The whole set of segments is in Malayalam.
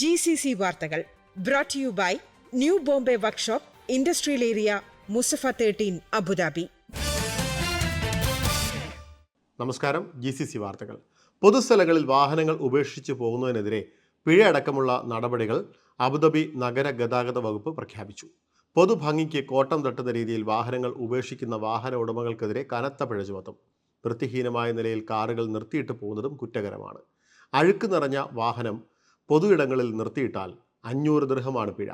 ജി സി സി വാർത്തകൾ brought you by new Bombay workshop industrial area Musaffah thirteen Abu Dhabi നമസ്കാരം ജി സി സി വാർത്തകൾ. പൊതുസ്ഥലങ്ങളിൽ വാഹനങ്ങൾ ഉപേക്ഷിച്ച് പോകുന്നതിനെതിരെ പിഴയടക്കമുള്ള നടപടികൾ അബുദാബി നഗര ഗതാഗത വകുപ്പ് പ്രഖ്യാപിച്ചു. പൊതുഭംഗിക്ക് കോട്ടം തട്ടുന്ന രീതിയിൽ വാഹനങ്ങൾ ഉപേക്ഷിക്കുന്ന വാഹന ഉടമകൾക്കെതിരെ കനത്ത പിഴ ചുമത്തും. വൃത്തിഹീനമായ നിലയിൽ കാറുകൾ നിർത്തിയിട്ട് പോകുന്നതും കുറ്റകരമാണ്. അഴുക്ക് നിറഞ്ഞ വാഹനം പൊതു ഇടങ്ങളിൽ നിർത്തിയിട്ടാൽ അഞ്ഞൂറ് ദൃഹമാണ് പിഴ.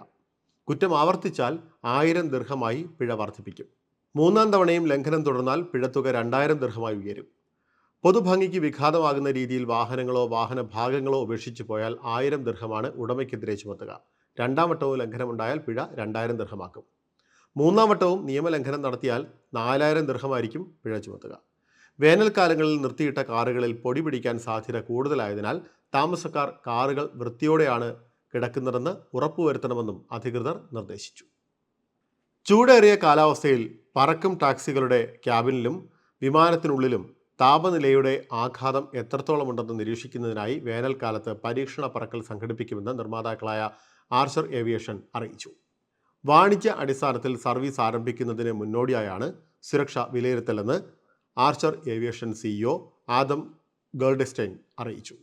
കുറ്റം ആവർത്തിച്ചാൽ ആയിരം ദീർഘമായി പിഴ വർദ്ധിപ്പിക്കും. മൂന്നാം തവണയും ലംഘനം തുടർന്നാൽ പിഴത്തുക രണ്ടായിരം ദീർഘമായി ഉയരും. പൊതുഭംഗിക്ക് വിഘാതമാകുന്ന രീതിയിൽ വാഹനങ്ങളോ വാഹന ഭാഗങ്ങളോ ഉപേക്ഷിച്ചു പോയാൽ ആയിരം ദീർഘമാണ് ഉടമയ്ക്കെതിരെ ചുമത്തുക. രണ്ടാം വട്ടവും ലംഘനമുണ്ടായാൽ പിഴ രണ്ടായിരം ദീർഘമാക്കും മൂന്നാം വട്ടവും നിയമലംഘനം നടത്തിയാൽ നാലായിരം ദീർഘമായിരിക്കും പിഴ ചുമത്തുക. വേനൽക്കാലങ്ങളിൽ നിർത്തിയിട്ട കാറുകളിൽ പൊടി പിടിക്കാൻ സാധ്യത കൂടുതലായതിനാൽ താമസക്കാർ കാറുകൾ വൃത്തിയോടെയാണ് കിടക്കുന്നതെന്ന് ഉറപ്പുവരുത്തണമെന്നും അധികൃതർ നിർദ്ദേശിച്ചു. ചൂടേറിയ കാലാവസ്ഥയിൽ പറക്കും ടാക്സികളുടെ ക്യാബിനിലും വിമാനത്തിനുള്ളിലും താപനിലയുടെ ആഘാതം എത്രത്തോളമുണ്ടെന്ന് നിരീക്ഷിക്കുന്നതിനായി വേനൽക്കാലത്ത് പരീക്ഷണ പറക്കൽ സംഘടിപ്പിക്കുമെന്ന് നിർമ്മാതാക്കളായ ആർച്ചർ ഏവിയേഷൻ അറിയിച്ചു. വാണിജ്യ അടിസ്ഥാനത്തിൽ സർവീസ് ആരംഭിക്കുന്നതിന് മുന്നോടിയായാണ് സുരക്ഷ വിലയിരുത്തലെന്ന് Archer aviation CEO Adam Goldstein അറിയിച്ചു.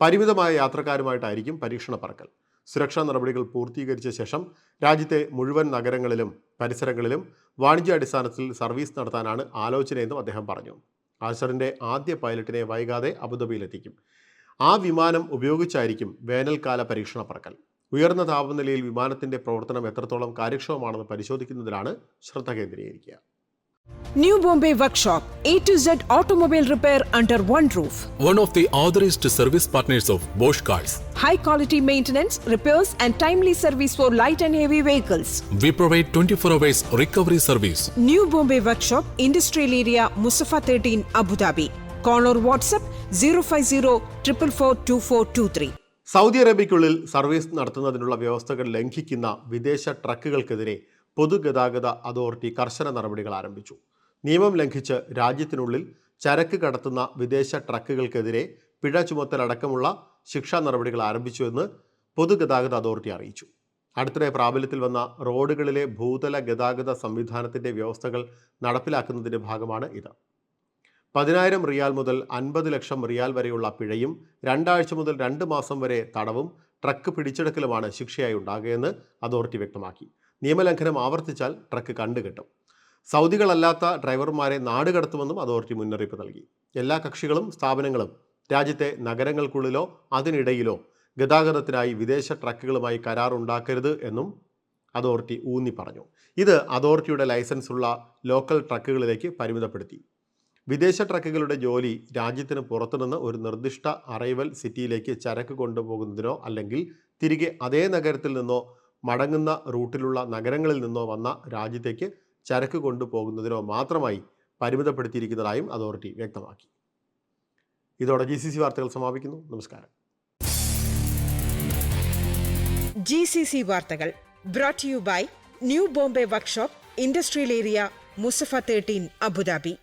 പരിമിതമായ യാത്രക്കാരുമായിട്ടായിരിക്കും പരീക്ഷണ പറക്കൽ. സുരക്ഷാ നടപടികൾ പൂർത്തീകരിച്ച ശേഷം രാജ്യത്തെ മുഴുവൻ നഗരങ്ങളിലും പരിസരങ്ങളിലും വാണിജ്യാടിസ്ഥാനത്തിൽ സർവീസ് നടത്താനാണ് ആലോചനയെന്നും അദ്ദേഹം പറഞ്ഞു. ആർച്ചറിന്റെ ആദ്യ പൈലറ്റിനെ വൈകാതെ അബുദാബിയിലെത്തിക്കും. ആ വിമാനം ഉപയോഗിച്ചായിരിക്കും വേനൽക്കാല പരീക്ഷണ പറക്കൽ. ഉയർന്ന താപനിലയിൽ വിമാനത്തിന്റെ പ്രവർത്തനം എത്രത്തോളം കാര്യക്ഷമമാണെന്ന് പരിശോധിക്കുന്നതിലാണ് ശ്രദ്ധ കേന്ദ്രീകരിക്കുക. New Bombay Workshop, A to Z automobile repair under one roof. one of the authorized service partners of Bosch Cars. high quality maintenance, repairs, and timely service for light and heavy vehicles. We provide 24 hours recovery service. New Bombay Workshop, Industrial Area, Musafa 13, Abu Dhabi. Call or WhatsApp 050 444 Saudi അറേബ്യയ്ക്കുള്ളിൽ service നടത്തുന്നതിനുള്ള വ്യവസ്ഥകൾ ലംഘിക്കുന്ന വിദേശ ട്രക്കുകൾക്കെതിരെ പൊതുഗതാഗത അതോറിറ്റി കർശന നടപടികൾ ആരംഭിച്ചു. നിയമം ലംഘിച്ച് രാജ്യത്തിനുള്ളിൽ ചരക്ക് കടത്തുന്ന വിദേശ ട്രക്കുകൾക്കെതിരെ പിഴ ചുമത്തലടക്കമുള്ള ശിക്ഷാ നടപടികൾ ആരംഭിച്ചുവെന്ന് പൊതുഗതാഗത അതോറിറ്റി അറിയിച്ചു. അടുത്തിടെ പ്രാബല്യത്തിൽ വന്ന റോഡുകളിലെ ഭൂതല ഗതാഗത സംവിധാനത്തിന്റെ വ്യവസ്ഥകൾ നടപ്പിലാക്കുന്നതിന്റെ ഭാഗമാണ് ഇത്. പതിനായിരം റിയാൽ മുതൽ അൻപത് ലക്ഷം റിയാൽ വരെയുള്ള പിഴയും രണ്ടാഴ്ച മുതൽ രണ്ട് മാസം വരെ തടവും ട്രക്ക് പിടിച്ചെടുക്കലുമാണ് ശിക്ഷയായി ഉണ്ടാകുകയെന്ന് അതോറിറ്റി വ്യക്തമാക്കി. നിയമലംഘനം ആവർത്തിച്ചാൽ ട്രക്ക് കണ്ടുകെട്ടും. സൗദികളല്ലാത്ത ഡ്രൈവർമാരെ നാടുകടത്തുമെന്നും അതോറിറ്റി മുന്നറിയിപ്പ് നൽകി. എല്ലാ കക്ഷികളും സ്ഥാപനങ്ങളും രാജ്യത്തെ നഗരങ്ങൾക്കുള്ളിലോ അതിനിടയിലോ ഗതാഗതത്തിനായി വിദേശ ട്രക്കുകളുമായി കരാർ ഉണ്ടാക്കരുത് എന്നും അതോറിറ്റി ഊന്നി പറഞ്ഞു. ഇത് അതോറിറ്റിയുടെ ലൈസൻസ് ഉള്ള ലോക്കൽ ട്രക്കുകളിലേക്ക് പരിമിതപ്പെടുത്തി. വിദേശ ട്രക്കുകളുടെ ജോലി രാജ്യത്തിന് പുറത്തുനിന്ന് ഒരു നിർദ്ദിഷ്ട അറൈവൽ സിറ്റിയിലേക്ക് ചരക്ക് കൊണ്ടുപോകുന്നതിനോ അല്ലെങ്കിൽ തിരികെ അതേ നഗരത്തിൽ നിന്നോ മടങ്ങുന്ന റൂട്ടിലുള്ള നഗരങ്ങളിൽ നിന്നോ വന്ന രാജ്യത്തേക്ക് ചരക്ക് കൊണ്ടുപോകുന്നതിനോ മാത്രമായി പരിമിതപ്പെടുത്തിയിരിക്കുന്നതായും അതോറിറ്റി വ്യക്തമാക്കി. ഇതോടെ ജി സി സി വാർത്തകൾ സമാപിക്കുന്നു. നമസ്കാരം. ജി സി സി വാർത്തകൾ brought you by New Bombay workshop industrial area Musaffah thirteen Abu Dhabi